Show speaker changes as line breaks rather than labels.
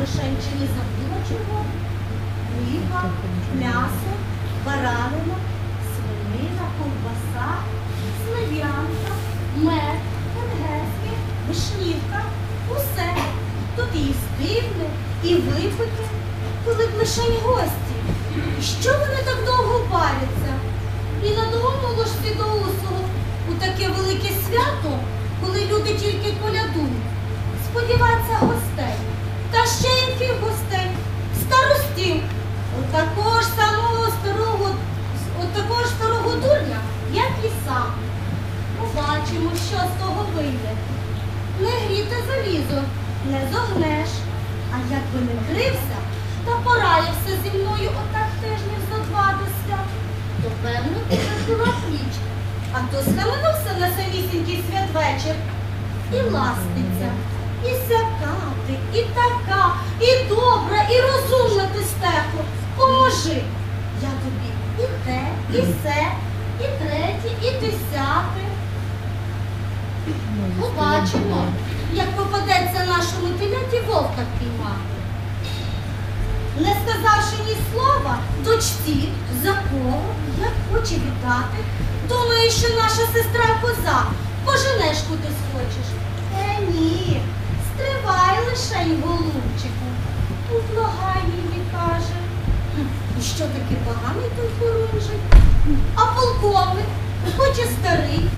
лишень чи не забула чого? Риба, м'ясо, баранина, свинина, ковбаса, слив'янка, мед, венгерське, вишнівка, усе. Тут і стивне, і випити, коли б лишень гості. І що вони так довго паряться? Отакого ж самого старого, отакого ж старого дурня, як і сам. Побачимо, що з того вийде. Не гріте залізо, не зогнеш. А якби не крився, та пораєвся зі мною отак тижнів за два то певно була плічка. А то схаменувся на самісінький святвечір і ластиться, і сяка ти, і така, і добра, і розумна і се, і третє, і десяте. Побачимо, як попадеться нашому теляті вовка піймати. Не сказавши ні слова, дочці, за кого, як хоче віддати, думає, що наша сестра коза, поженеш куди схочеш. Е, ні, І що таке поганий той хорунжий? А полковник, хоч і старий,